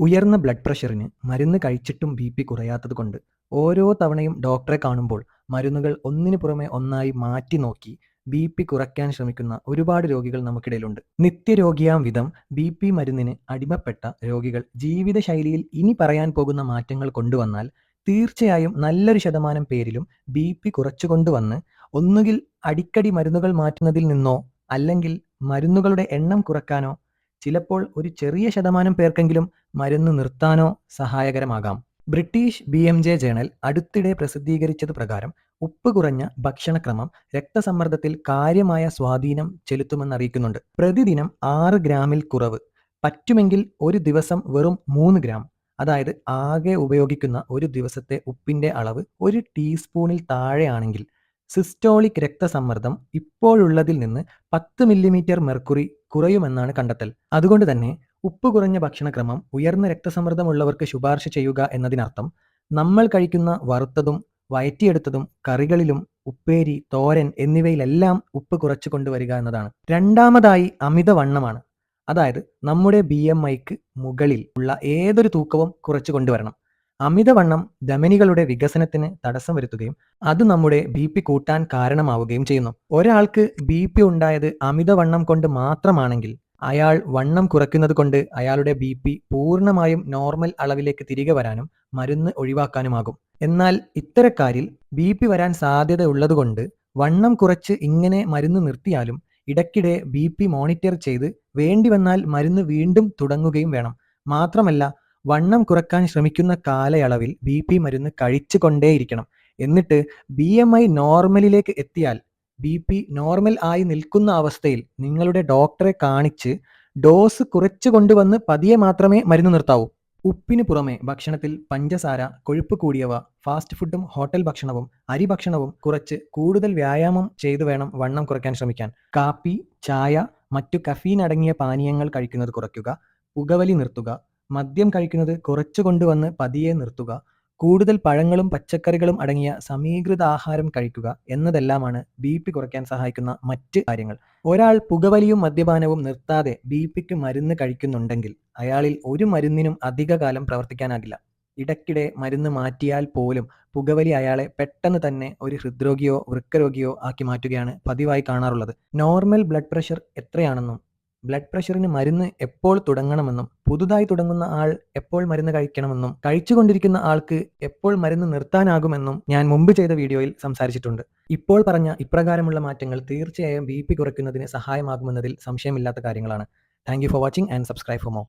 ഉയർന്ന ബ്ലഡ് പ്രഷറിന് മരുന്ന് കഴിച്ചിട്ടും ബി പി കുറയാത്തത് കൊണ്ട് ഓരോ തവണയും ഡോക്ടറെ കാണുമ്പോൾ മരുന്നുകൾ ഒന്നിനു പുറമെ ഒന്നായി മാറ്റി നോക്കി ബി പി കുറയ്ക്കാൻ ശ്രമിക്കുന്ന ഒരുപാട് രോഗികൾ നമുക്കിടയിലുണ്ട്. നിത്യരോഗിയാം വിധം ബി പി മരുന്നിന് അടിമപ്പെട്ട രോഗികൾ ജീവിതശൈലിയിൽ ഇനി പറയാൻ പോകുന്ന മാറ്റങ്ങൾ കൊണ്ടുവന്നാൽ തീർച്ചയായും നല്ലൊരു ശതമാനം പേരിലും ബി പി കുറച്ചുകൊണ്ടുവന്ന് ഒന്നുകിൽ അടിക്കടി മരുന്നുകൾ മാറ്റുന്നതിൽ നിന്നോ അല്ലെങ്കിൽ മരുന്നുകളുടെ എണ്ണം കുറയ്ക്കാനോ ചിലപ്പോൾ ഒരു ചെറിയ ശതമാനം പേർക്കെങ്കിലും മരുന്ന് നിർത്താനോ സഹായകരമാകാം. British B M J journal അടുത്തിടെ പ്രസിദ്ധീകരിച്ചത് പ്രകാരം ഉപ്പ് കുറഞ്ഞ ഭക്ഷണക്രമം രക്തസമ്മർദ്ദത്തിൽ കാര്യമായ സ്വാധീനം ചെലുത്തുമെന്നറിയിക്കുന്നുണ്ട്. പ്രതിദിനം ആറ് ഗ്രാമിൽ കുറവ്. പറ്റുമെങ്കിൽ ഒരു ദിവസം വെറും മൂന്ന് ഗ്രാം. അതായത് ആകെ ഉപയോഗിക്കുന്ന ഒരു ദിവസത്തെ ഉപ്പിന്റെ അളവ് ഒരു ടീസ്പൂണിൽ താഴെയാണെങ്കിൽ സിസ്റ്റോളിക് രക്തസമ്മർദ്ദം ഇപ്പോഴുള്ളതിൽ നിന്ന് പത്ത് മില്ലിമീറ്റർ മെർക്കുറി കുറയുമെന്നാണ് കണ്ടെത്തൽ. അതുകൊണ്ട് തന്നെ ഉപ്പ് കുറഞ്ഞ ഭക്ഷണക്രമം ഉയർന്ന രക്തസമ്മർദ്ദമുള്ളവർക്ക് ശുപാർശ ചെയ്യുക എന്നതിനർത്ഥം നമ്മൾ കഴിക്കുന്ന വറുത്തതും വയറ്റിയെടുത്തതും കറികളിലും ഉപ്പേരി തോരൻ എന്നിവയിലെല്ലാം ഉപ്പ് കുറച്ചു കൊണ്ടുവരിക എന്നതാണ്. രണ്ടാമതായി അമിതവണ്ണമാണ്. അതായത് നമ്മുടെ ബി എം ഐക്ക് മുകളിൽ ഉള്ള ഏതൊരു തൂക്കവും കുറച്ചു കൊണ്ടുവരണം. അമിതവണ്ണം ധമനികളുടെ വികസനത്തിന് തടസ്സം വരുത്തുകയും അത് നമ്മുടെ ബി പി കൂട്ടാൻ കാരണമാവുകയും ചെയ്യുന്നു. ഒരാൾക്ക് ബി പി ഉണ്ടായത് അമിതവണ്ണം കൊണ്ട് മാത്രമാണെങ്കിൽ അയാൾ വണ്ണം കുറയ്ക്കുന്നത് കൊണ്ട് അയാളുടെ ബി പി പൂർണമായും നോർമൽ അളവിലേക്ക് തിരികെ വരാനും മരുന്ന് ഒഴിവാക്കാനുമാകും. എന്നാൽ ഇത്തരക്കാരിൽ ബി പി വരാൻ സാധ്യത ഉള്ളതുകൊണ്ട് വണ്ണം കുറച്ച് ഇങ്ങനെ മരുന്ന് നിർത്തിയാലും ഇടയ്ക്കിടെ ബി പി മോണിറ്റർ ചെയ്ത് വേണ്ടി വന്നാൽ മരുന്ന് വീണ്ടും തുടങ്ങുകയും വേണം. മാത്രമല്ല വണ്ണം കുറയ്ക്കാൻ ശ്രമിക്കുന്ന കാലയളവിൽ ബി പി മരുന്ന് കഴിച്ചു കൊണ്ടേയിരിക്കണം എന്നിട്ട് ബി എം ഐ നോർമലിലേക്ക് എത്തിയാൽ ബി പി നോർമൽ ആയി നിൽക്കുന്ന അവസ്ഥയിൽ നിങ്ങളുടെ ഡോക്ടറെ കാണിച്ച് ഡോസ് കുറച്ചു കൊണ്ടുവന്ന് പതിയെ മാത്രമേ മരുന്ന് നിർത്താവൂ. ഉപ്പിന് പുറമെ ഭക്ഷണത്തിൽ പഞ്ചസാര കൊഴുപ്പ് കൂടിയവ ഫാസ്റ്റ് ഫുഡും ഹോട്ടൽ ഭക്ഷണവും അരി ഭക്ഷണവും കുറച്ച് കൂടുതൽ വ്യായാമം ചെയ്തു വേണം വണ്ണം കുറയ്ക്കാൻ ശ്രമിക്കാൻ. കാപ്പി ചായ മറ്റു കഫീൻ അടങ്ങിയ പാനീയങ്ങൾ കഴിക്കുന്നത് കുറയ്ക്കുക പുകവലി നിർത്തുക മദ്യം കഴിക്കുന്നത് കുറച്ചു കൊണ്ടുവന്ന് പതിയെ നിർത്തുക കൂടുതൽ പഴങ്ങളും പച്ചക്കറികളും അടങ്ങിയ സമീകൃത ആഹാരം കഴിക്കുക എന്നതെല്ലാമാണ് ബി പി കുറയ്ക്കാൻ സഹായിക്കുന്ന മറ്റ് കാര്യങ്ങൾ. ഒരാൾ പുകവലിയും മദ്യപാനവും നിർത്താതെ ബി പിക്ക് മരുന്ന് കഴിക്കുന്നുണ്ടെങ്കിൽ അയാളിൽ ഒരു മരുന്നിനും അധികകാലം പ്രവർത്തിക്കാനാകില്ല. ഇടയ്ക്കിടെ മരുന്ന് മാറ്റിയാൽ പോലും പുകവലി അയാളെ പെട്ടെന്ന് തന്നെ ഒരു ഹൃദ്രോഗിയോ വൃക്കരോഗിയോ ആക്കി മാറ്റുകയാണ് പതിവായി കാണാറുള്ളത്. നോർമൽ ബ്ലഡ് പ്രഷർ എത്രയാണെന്നും ബ്ലഡ് പ്രഷറിന് മരുന്ന് എപ്പോൾ തുടങ്ങണമെന്നും പുതുതായി തുടങ്ങുന്ന ആൾ എപ്പോൾ മരുന്ന് കഴിക്കണമെന്നും കഴിച്ചുകൊണ്ടിരിക്കുന്ന ആൾക്ക് എപ്പോൾ മരുന്ന് നിർത്താനാകുമെന്നും ഞാൻ മുമ്പ് ചെയ്ത വീഡിയോയിൽ സംസാരിച്ചിട്ടുണ്ട്. ഇപ്പോൾ പറഞ്ഞ ഇപ്രകാരമുള്ള മാറ്റങ്ങൾ തീർച്ചയായും ബി പി കുറയ്ക്കുന്നതിന് സഹായമാകുമെന്നതിൽ സംശയമില്ലാത്ത കാര്യങ്ങളാണ്. Thank for watching and subscribe for more